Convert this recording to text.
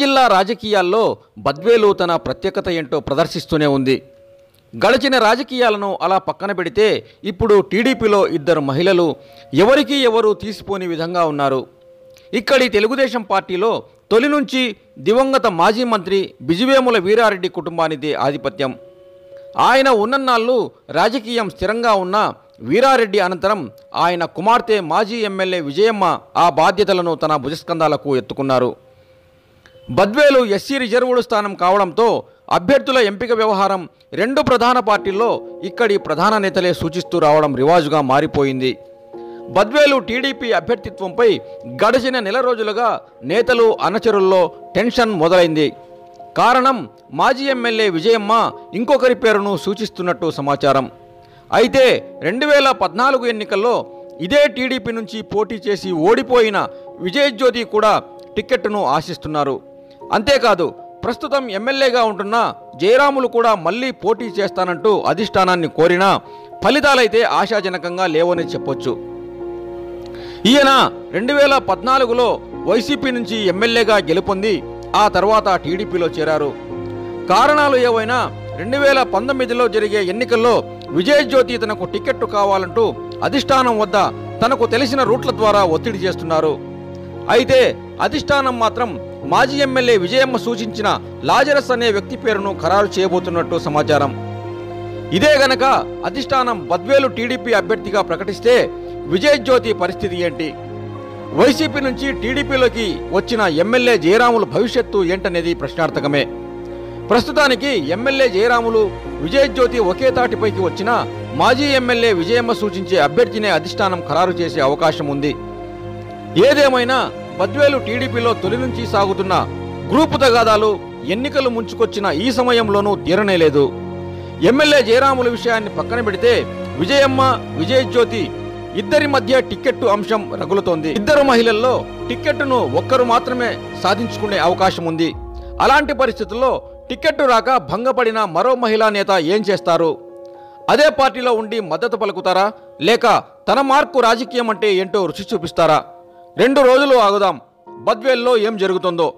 జిల్లా రాజకీయాల్లో బద్వేలు తన ప్రత్యేకత ఏంటో ప్రదర్శిస్తూనే ఉంది. గడిచిన రాజకీయాలను అలా పక్కన పెడితే ఇప్పుడు టీడీపీలో ఇద్దరు మహిళలు ఎవరికి ఎవరు తీసిపోని విధంగా ఉన్నారు. ఇక్కడి తెలుగుదేశం పార్టీలో తొలి నుంచి దివంగత మాజీ మంత్రి బిజువేముల వీరారెడ్డి కుటుంబానిదే ఆధిపత్యం. ఆయన ఉన్నన్నాళ్ళు రాజకీయం స్థిరంగా ఉన్న వీరారెడ్డి అనంతరం ఆయన కుమార్తె మాజీ ఎమ్మెల్యే విజయమ్మ ఆ బాధ్యతలను తన భుజస్కంధాలకు ఎత్తుకున్నారు. బద్వేలు ఎస్సీ రిజర్వుడు స్థానం కావడంతో అభ్యర్థుల ఎంపిక వ్యవహారం రెండు ప్రధాన పార్టీల్లో ఇక్కడి ప్రధాన నేతలే సూచిస్తూ రావడం రివాజుగా మారిపోయింది. బద్వేలు టీడీపీ అభ్యర్థిత్వంపై గడిచిన నెల రోజులుగా నేతలు అనచరుల్లో టెన్షన్ మొదలైంది. కారణం మాజీ ఎమ్మెల్యే విజయమ్మ ఇంకొకరి పేరును సూచిస్తున్నట్టు సమాచారం. అయితే రెండు వేల పద్నాలుగు ఎన్నికల్లో ఇదే టీడీపీ నుంచి పోటీ చేసి ఓడిపోయిన విజయజ్యోతి కూడా టిక్కెట్ను ఆశిస్తున్నారు. అంతేకాదు ప్రస్తుతం ఎమ్మెల్యేగా ఉంటున్న జయరాములు కూడా మళ్ళీ పోటీ చేస్తానంటూ అధిష్టానాన్ని కోరినా ఫలితాలైతే ఆశాజనకంగా లేవని చెప్పొచ్చు. ఈయన రెండు వేల పద్నాలుగులో వైసీపీ నుంచి ఎమ్మెల్యేగా గెలుపొంది ఆ తర్వాత టీడీపీలో చేరారు. కారణాలు ఏవైనా రెండు వేల పంతొమ్మిదిలో జరిగే ఎన్నికల్లో విజయజ్యోతి తనకు టికెట్టు కావాలంటూ అధిష్టానం వద్ద తనకు తెలిసిన రూట్ల ద్వారా ఒత్తిడి చేస్తున్నారు. అయితే అధిష్టానం మాత్రం మాజీ ఎమ్మెల్యే విజయమ్మ సూచించిన లాజరస్ అనే వ్యక్తి పేరును ఖరారు చేయబోతున్నట్టు సమాచారం. ఇదే గనక అధిష్టానం బద్వేలు టీడీపీ అభ్యర్థిగా ప్రకటిస్తే విజయజ్యోతి పరిస్థితి ఏంటి? వైసీపీ నుంచి టీడీపీలోకి వచ్చిన ఎమ్మెల్యే జయరాములు భవిష్యత్తు ఏంటనేది ప్రశ్నార్థకమే. ప్రస్తుతానికి ఎమ్మెల్యే జయరాములు విజయజ్యోతి ఒకే తాటిపైకి వచ్చిన మాజీ ఎమ్మెల్యే విజయమ్మ సూచించే అభ్యర్థినే అధిష్టానం ఖరారు చేసే అవకాశం ఉంది. ఏదేమైనా బద్వేలు టీడీపీలో తొలి నుంచి సాగుతున్న గ్రూపు తగాదాలు ఎన్నికలు ముంచుకొచ్చిన ఈ సమయంలోనూ తీరనే లేదు. ఎమ్మెల్యే జయరాముల విషయాన్ని పక్కన పెడితే విజయమ్మ విజయజ్యోతి ఇద్దరి మధ్య టిక్కెట్టు అంశం రగులుతోంది. ఇద్దరు మహిళల్లో టిక్కెట్టును ఒక్కరు మాత్రమే సాధించుకునే అవకాశం ఉంది. అలాంటి పరిస్థితుల్లో టిక్కెట్టు రాక భంగపడిన మరో మహిళా నేత ఏం చేస్తారు? అదే పార్టీలో ఉండి మద్దతు పలుకుతారా? లేక తన మార్కు రాజకీయం అంటే ఏంటో రుచి చూపిస్తారా? రెండు రోజులు ఆగుదాం. బద్వేల్లో ఏం జరుగుతుందో